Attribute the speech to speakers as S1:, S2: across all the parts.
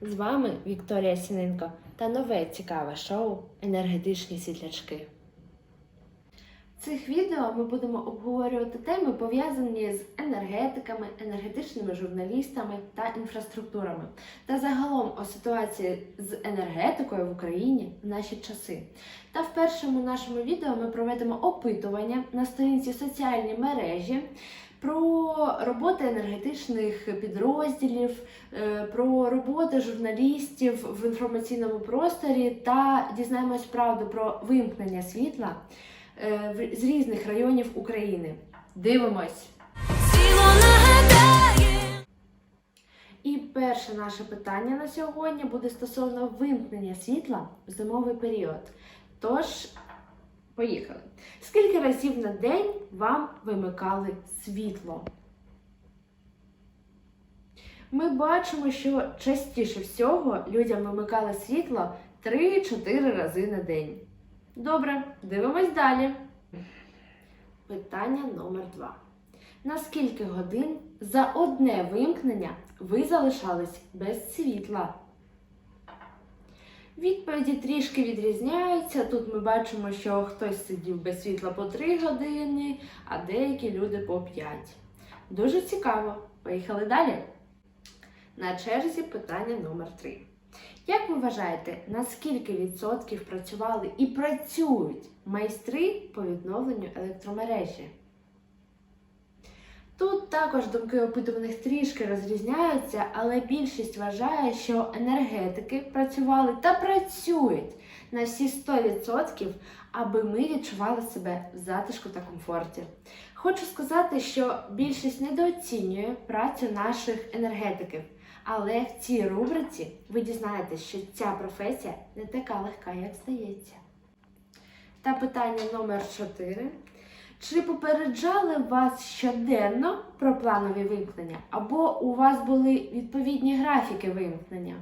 S1: вами Вікторія Сіненко та нове цікаве шоу Енергетичні світлячки. В цих відео ми будемо обговорювати теми, пов'язані з енергетиками, енергетичними журналістами та інфраструктурами, та загалом о ситуації з енергетикою в Україні в наші часи. Та в першому нашому відео ми проведемо опитування на сторінці соціальні мережі про роботи енергетичних підрозділів, е, про роботи журналістів в інформаційному просторі та дізнаємось правду про вимкнення світла е, з різних районів України. Дивимось! І перше наше питання на сьогодні буде стосовно вимкнення світла в зимовий період. Тож, поїхали. Скільки разів на день вам вимикали світло? Ми бачимо, що частіше всього людям вимикали світло 3-4 рази на день. Добре, дивимось далі. Питання номер 2. На скільки годин за одне вимкнення ви залишались без світла? Відповіді трішки відрізняються. Тут ми бачимо, що хтось сидів без світла по 3 години, а деякі люди по 5. Дуже цікаво. Поїхали далі. На черзі питання номер 3. Як ви вважаєте, на скільки відсотків працювали і працюють майстри по відновленню електромережі? Тут також думки опитуваних трішки розрізняються, але більшість вважає, що енергетики працювали та працюють на всі 100%, аби ми відчували себе в затишку та комфорті. Хочу сказати, що більшість недооцінює працю наших енергетиків, але в цій рубриці ви дізнаєтесь, що ця професія не така легка, як здається. Та питання номер 4. Чи попереджали вас щоденно про планові вимкнення, або у вас були відповідні графіки вимкнення?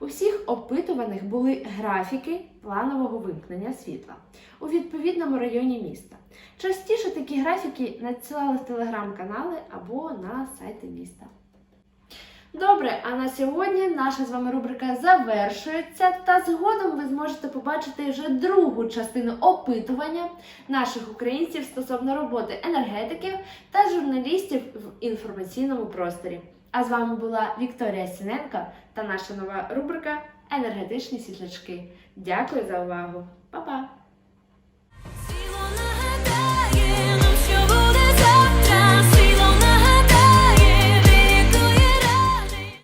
S1: У всіх опитуваних були графіки планового вимкнення світла у відповідному районі міста. Частіше такі графіки надсилали в телеграм-канали або на сайти міста. Добре, а на сьогодні наша з вами рубрика завершується, та згодом ви зможете побачити вже другу частину опитування наших українців стосовно роботи енергетиків та журналістів в інформаційному просторі. А з вами була Вікторія Сіненко та наша нова рубрика Енергетичні світлячки. Дякую за увагу. Па-па!